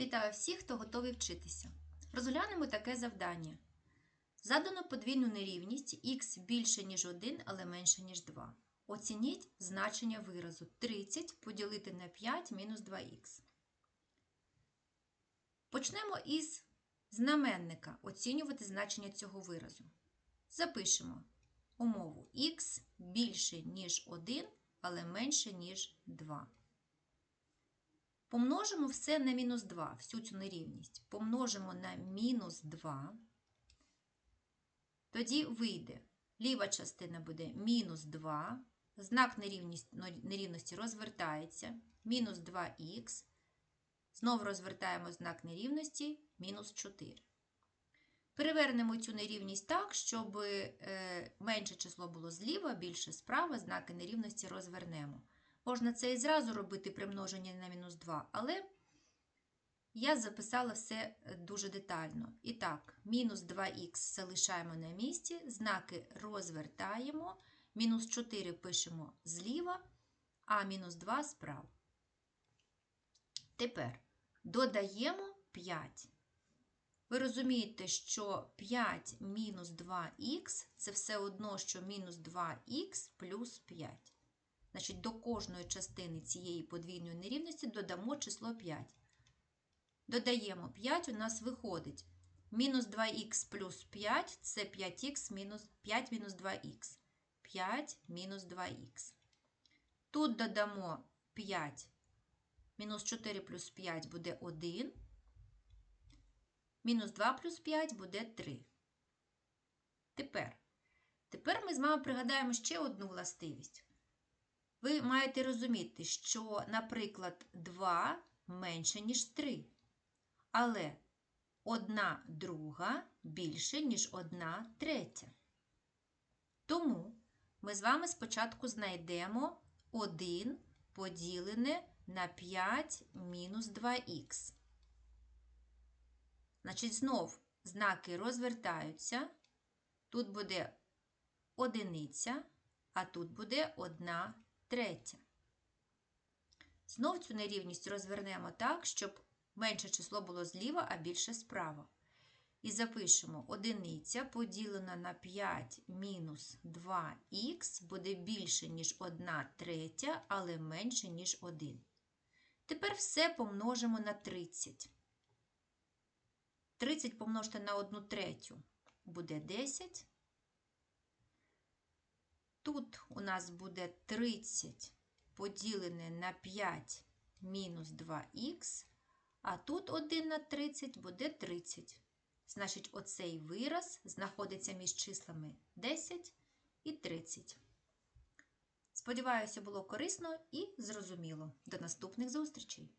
Вітаю всіх, хто готовий вчитися. Розглянемо таке завдання. Задано подвійну нерівність х більше, ніж 1, але менше, ніж 2. Оцініть значення виразу 30 поділити на 5 мінус 2х. Почнемо із знаменника оцінювати значення цього виразу. Запишемо умову х більше, ніж 1, але менше, ніж 2. Помножимо все на мінус 2, всю цю нерівність. Помножимо на мінус 2. Тоді вийде. Ліва частина буде мінус 2. Знак нерівності розвертається. Мінус 2х. Знову розвертаємо знак нерівності мінус 4. Перевернемо цю нерівність так, щоб менше число було зліва, більше справа, знаки нерівності розвернемо. Можна це і зразу робити при множенні на мінус 2, але я записала все дуже детально. І так, мінус 2х залишаємо на місці, знаки розвертаємо, мінус 4 пишемо зліва, а мінус 2 справа. Тепер додаємо 5. Ви розумієте, що 5 мінус 2х це все одно, що мінус 2х плюс 5. Значить, до кожної частини цієї подвійної нерівності додамо число 5. Додаємо 5, у нас виходить. Мінус 2х плюс 5 це 5х мінус 5 мінус 2х. 5 мінус 2х. Тут додамо 5. Мінус 4 плюс 5 буде 1. Мінус 2 плюс 5 буде 3. Тепер. Тепер ми з вами пригадаємо ще одну властивість. Ви маєте розуміти, що, наприклад, 2 менше, ніж 3. Але 1 друга більше, ніж 1 третя. Тому ми з вами спочатку знайдемо 1 поділене на 5 мінус 2х. Значить, знов знаки розвертаються. Тут буде одиниця, а тут буде 1 третя. Знов цю нерівність розвернемо так, щоб менше число було зліва, а більше справа. І запишемо одиниця поділена на 5 мінус 2х буде більше, ніж 1 третя, але менше, ніж 1. Тепер все помножимо на 30. 30 помножити на 1 третю буде 10. Тут у нас буде 30 поділене на 5 мінус 2х, а тут 1 на 30 буде 30. Значить, оцей вираз знаходиться між числами 10 і 30. Сподіваюся, було корисно і зрозуміло. До наступних зустрічей!